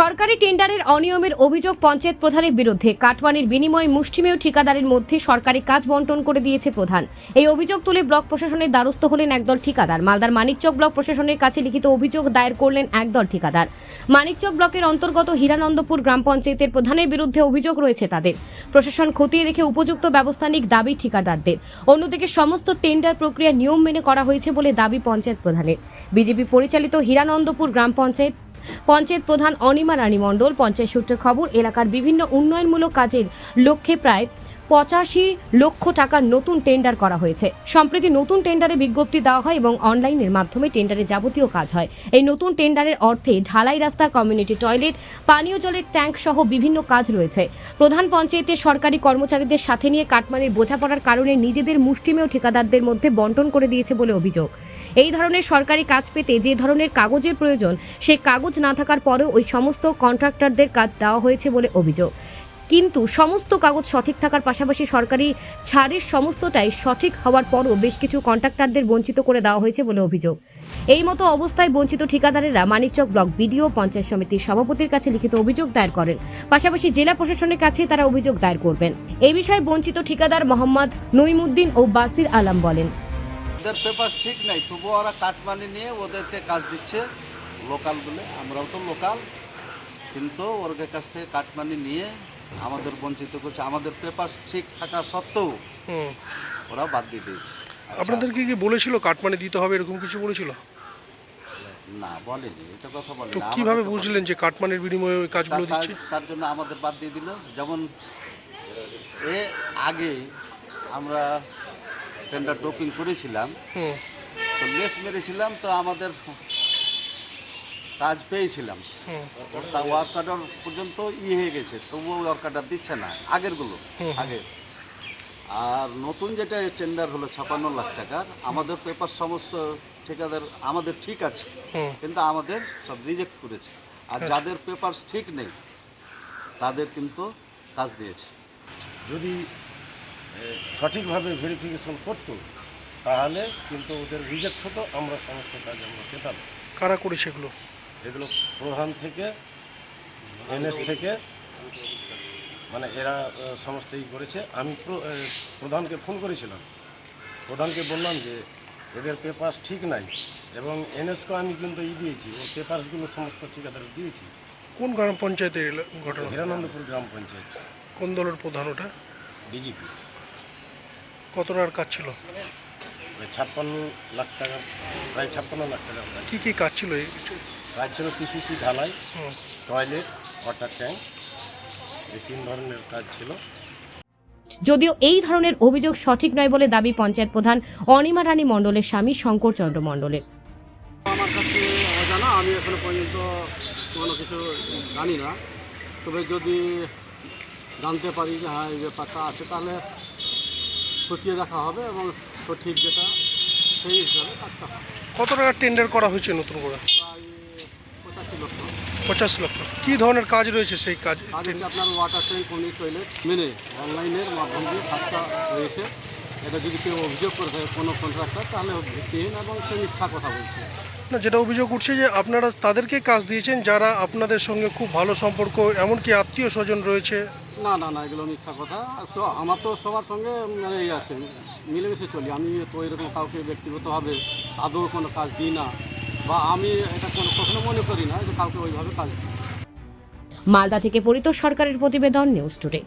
সরকারি টেন্ডারের অনিয়মের অভিযোগ পঞ্চায়েত প্রধানের বিরুদ্ধে। কাটমানির বিনিময়ে মুষ্টিমেয় ঠিকাদারের মধ্যে সরকারি কাজ বন্টন করে দিয়েছে প্রধান। এই অভিযোগ তুলে ব্লক প্রশাসনের দ্বারস্থ হলেন একদল ঠিকাদার। মালদার মানিকচক ব্লক প্রশাসনের কাছে লিখিত অভিযোগ দায়ের করলেন একদল ঠিকাদার। মানিকচক ব্লকের অন্তর্গত হীরানন্দপুর গ্রাম পঞ্চায়েতের প্রধানের বিরুদ্ধে অভিযোগ রয়েছে তাদের। প্রশাসন খতিয়ে রেখে উপযুক্ত ব্যবস্থা নিক দাবি ঠিকাদারদের। অন্যদিকে সমস্ত টেন্ডার প্রক্রিয়া নিয়ম মেনে করা হয়েছে বলে দাবি পঞ্চায়েত প্রধানের। বিজেপি পরিচালিত হীরানন্দপুর গ্রাম পঞ্চায়েত পঞ্চায়েত প্রধান অনিমা রানী মণ্ডল পঞ্চায়েত সূত্রে খবর এলাকার বিভিন্ন উন্নয়নমূলক কাজের লক্ষ্যে প্রায় পঁচাশি লক্ষ টাকার নতুন টেন্ডার করা হয়েছে। সম্প্রতি নতুন টেন্ডারে বিজ্ঞপ্তি দেওয়া হয় এবং অনলাইনের মাধ্যমে টেন্ডারের যাবতীয় কাজ হয়। এই নতুন টেন্ডারের অর্থে ঢালাই রাস্তা, কমিউনিটি টয়লেট, পানীয় জলের ট্যাঙ্ক সহ বিভিন্ন কাজ রয়েছে। প্রধান পঞ্চায়েতের সরকারি কর্মচারীদের সাথে নিয়ে কাটমানির বোঝাপড়ার কারণে নিজেদের মুষ্টিমেয় ঠিকাদারদের মধ্যে বন্টন করে দিয়েছে বলে অভিযোগ। এই ধরনের সরকারি কাজ পেতে যে ধরনের কাগজের প্রয়োজন সেই কাগজ না থাকার পরেও ওই সমস্ত কন্ট্রাক্টরদের কাজ দেওয়া হয়েছে বলে অভিযোগ। কিন্তু সমস্ত কাগজ সঠিক থাকার পাশাপাশি সরকারি ছাড়ের সমস্তটাই সঠিক হওয়ার পরও বেশ কিছু কন্ট্রাক্টরদের বঞ্চিত করে দেওয়া হয়েছে বলে অভিযোগ। এই মতো অবস্থায় বঞ্চিত ঠিকাদারেরা মানিকচক ব্লক বিডিও পঞ্চায়েত সমিতির সভাপতির কাছে লিখিত অভিযোগ দায়ের করেন। পাশাপাশি জেলা প্রশাসনের কাছে তারা অভিযোগ দায়ের করবেন। এই বিষয়ে বঞ্চিত ঠিকাদার মোহাম্মদ নইমুদ্দিন ও বাসির আলম বলেন। ঠিক নাই ওরা নিয়ে ওদেরকে কাজ দিচ্ছে লোকাল বলে আমরাও তো লোকাল, কিন্তু ওর কাছ থেকে কাটমানি নিয়ে আমাদের বঞ্চিত করছে আমাদের পেপার ঠিক থাকা সত্ত্বেও হুম। ওরা বাদ দিয়ে দিয়েছে। আচ্ছা, আপনাদেরকে কি বলেছিল? কাটমানি দিতে হবে এরকম কিছু বলেছিল? না বলেনি এটা কথা বলেনি। তো কীভাবে বুঝলেন যে কাটমানির বিনিময়ে ওই কাজগুলো দিচ্ছে? তার জন্য আমাদের বাদ দিয়ে দিল। যেমন এ আগে আমরা টেন্ডার ডোপিং করেছিলাম। তো লেস মেরেছিলাম তো আমাদের কাজ পেয়েছিলাম। হুম। ওয়ার্ক কার্ডার পর্যন্ত ই হয়ে গেছে তবুও ওয়ার্ক কার্ডার দিচ্ছে না আগেরগুলো। আগে। আর নতুন যেটা টেন্ডার হলো ছাপান্ন লাখ টাকার আমাদের পেপার সমস্ত ঠিকাদার আমাদের ঠিক আছে কিন্তু আমাদের সব রিজেক্ট করেছে। আর যাদের পেপার ঠিক নেই তাদের কিন্তু কাজ দিয়েছে। যদি সঠিকভাবে ভেরিফিকেশন করতো তাহলে কিন্তু ওদের রিজেক্ট হতো আমরা সমস্ত কাজ আমরা পেতাম। কারা করেছে এগুলো? এগুলো প্রধান থেকে এনএস থেকে মানে এরা সমস্ত ই করেছে। আমি প্রধানকে ফোন করেছিলাম। প্রধানকে বললাম যে এদের পেপার ঠিক নাই এবং এনএসকে আমি কিন্তু ই দিয়েছি ও পেপারসগুলো সমস্ত ঠিকাদার দিয়েছি। কোন গ্রাম পঞ্চায়েতের ঘটনা? হিরানন্দপুর গ্রাম পঞ্চায়েত। কোন দলের প্রধান ওটা? ডিজিপি। কত টাকার কাজ ছিল? ছাপ্পান্ন লাখ টাকা প্রায় ছাপ্পান্ন লাখ টাকা। কি কি কাজ ছিল এই কাজ ছিল পিসিসি ঢালাই। টয়লেট ওয়াটার ট্যাঙ্ক এই তিন ধরনের কাজ ছিল। যদিও এই ধরনের অভিযোগ সঠিক নয় বলে দাবি পঞ্চায়েত প্রধান অনিমা রানী মণ্ডলের স্বামী শঙ্কর চন্দ্র মণ্ডলের। আমার কাছে অজানা আমি এখনও পর্যন্ত কোনো কিছু জানি না। তবে যদি জানতে পারি যে হ্যাঁ এই ব্যাপারটা আছে তাহলে খতিয়ে দেখা হবে এবং সঠিক যেটা সেই হিসাবে কাজটা হবে। কত টাকা টেন্ডার করা হয়েছে নতুন করে? পঞ্চাশ লক্ষ। কি ধরনের কাজ রয়েছে সেই কাজ? আপনার ওয়াটার ট্যাঙ্ক কোনি টয়লেট মেনে অনলাইনের মাধ্যম দিয়ে কাজটা হয়েছে এটা যদি কেউ অভিযোগ করে থাকে কোনো কন্ট্রাক্টর তাহলে ভিত্তিহীন এবং সে মিথ্যা কথা বলছে। না যেটা অভিযোগ উঠছে যে আপনারা তাদেরকে কাজ দিয়েছেন যারা আপনাদের সঙ্গে খুব ভালো সম্পর্ক এমনকি আত্মীয় স্বজন রয়েছে। না না না এগুলো মিথ্যা কথা। আমার তো সবার সঙ্গে মানে এই আছে মিলেমিশে চলি। আমি তো এরকম কাউকে ব্যক্তিগতভাবে আদৌ কোনো কাজ দিই না। বা আমি এটা কোনো কখনো মনে করি না যে কাউকে ওইভাবে কাজ মালদা থেকে পরিতোষ সরকারের প্রতিবেদন নিউজ টুডে।